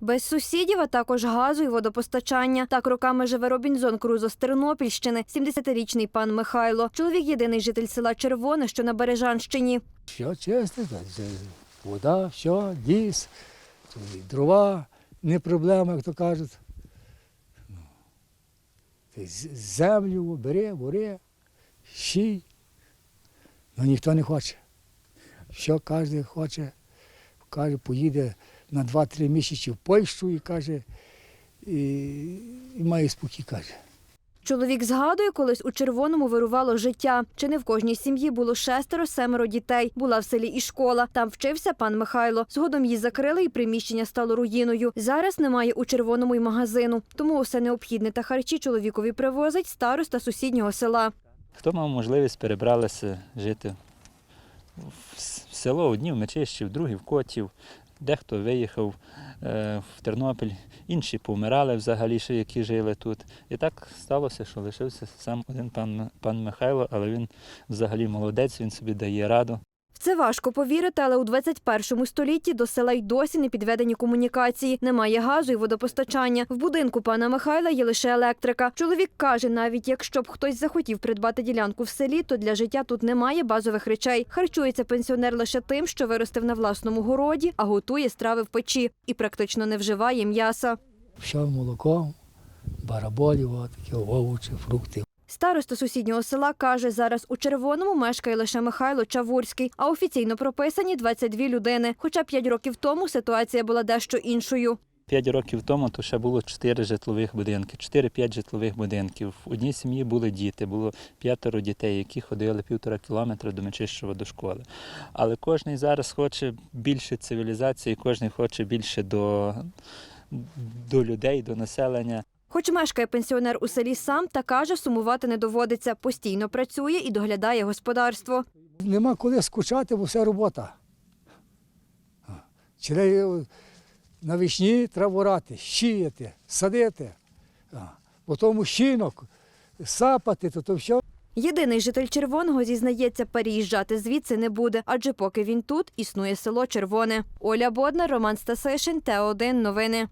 Без сусідів, а також газу і водопостачання. Так роками живе Робінзон Крузо з Тернопільщини, 70-річний пан Михайло. Чоловік єдиний житель села Червоне, що на Бережанщині. Все чисте, вода, все, ліс, дрова, не проблема, як то кажуть. Ну, Землю бери, бери, щій. Ну ніхто не хоче. Все кожен хоче, каже, поїде на 2-3 місяці в Польщу і каже, і, і має спокій, каже. Чоловік згадує, колись у червоному вирувало життя. Чи не в кожній сім'ї було шестеро-семеро дітей. Була в селі і школа. Там вчився пан Михайло. Згодом її закрили, і приміщення стало руїною. Зараз немає у червоному й магазину. Тому усе необхідне та харчі чоловікові привозить староста сусіднього села. Хто мав можливість перебралися жити в село, одні в Мечищів, другі в Котів, дехто виїхав е, в Тернопіль, інші помирали взагалі, ще які жили тут. І так сталося, що лишився сам один пан, пан Михайло, але він взагалі молодець, він собі дає раду. В це важко повірити, але у 21 столітті до села й досі не підведені комунікації. Немає газу і водопостачання. В будинку пана Михайла є лише електрика. Чоловік каже, навіть якщо б хтось захотів придбати ділянку в селі, то для життя тут немає базових речей. Харчується пенсіонер лише тим, що виростив на власному городі, а готує страви в печі і практично не вживає м'яса. Все молоко, бараболів, от такі овочі, фрукти. Староста сусіднього села каже, зараз у червоному мешкає лише Михайло Чавурський, а офіційно прописані 22 людини. Хоча 5 років тому ситуація була дещо іншою. П'ять років тому то ще було чотири житлових будинки, чотири-п'ять житлових будинків. В одній сім'ї були діти, було п'ятеро дітей, які ходили півтора кілометра до Мечищева до школи. Але кожен зараз хоче більше цивілізації, кожен хоче більше до, до людей, до населення. Хоч мешкає пенсіонер у селі сам та каже, сумувати не доводиться. Постійно працює і доглядає господарство. Нема коли скучати, бо все робота. А, Чи навесні треба орати, щіяти, садити. Потім щінок, сапати, то, то все. Єдиний житель червоного зізнається, переїжджати звідси не буде, адже поки він тут існує село Червоне. Оля Боднар, Роман Стасишин, Т1 новини.